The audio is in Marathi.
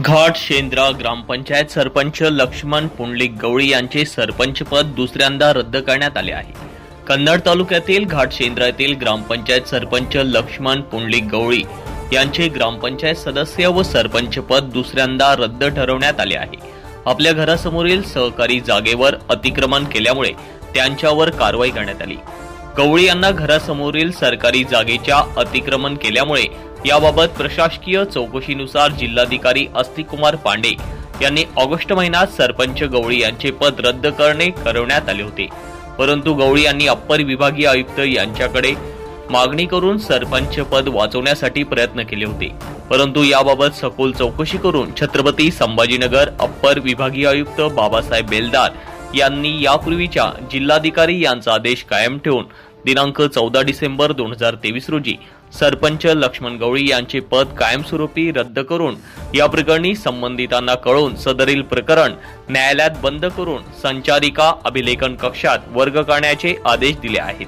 घाट शेंद्रा ग्रामपंचायत सरपंच लक्ष्मण पुंडलिक गवळी यांचे सरपंचपद दुसऱ्यांदा रद्द करण्यात आले आहे. कन्नड तालुक्यातील घाट येथील ग्रामपंचायत सरपंच लक्ष्मण पुंडलिक गवळी यांचे ग्रामपंचायत सदस्य व सरपंचपद दुसऱ्यांदा रद्द ठरवण्यात आले आहे. आपल्या घरासमोरील सहकारी जागेवर अतिक्रमण केल्यामुळे त्यांच्यावर कारवाई करण्यात आली. गवळी यांना घरासमोरील सरकारी जागेच्या अतिक्रमण केल्यामुळे याबाबत प्रशासकीय चौकशीनुसार जिल्हाधिकारी अस्तिकुमार पांडे यांनी ऑगस्ट महिन्यात सरपंच गवळी यांचे पद रद्द करणे करण्यात आले होते. परंतु गवळी यांनी अप्पर विभागीय आयुक्त यांच्याकडे मागणी करून सरपंच पद वाचवण्यासाठी प्रयत्न केले होते. परंतु याबाबत सखोल चौकशी करून छत्रपती संभाजीनगर अप्पर विभागीय आयुक्त बाबासाहेब बेलदार यांनी यापूर्वीच्या जिल्हाधिकारी यांचा आदेश कायम ठेवून दिनांक चौदा डिसेंबर दोन हजार तेवीस रोजी सरपंच लक्ष्मण गवळी यांचे पद कायमस्वरूपी रद्द करून या प्रकरणी संबंधितांना कळवून सदरील प्रकरण न्यायालयात बंद करून संचारिका अभिलेखन कक्षात वर्ग करण्याचे आदेश दिले आहेत.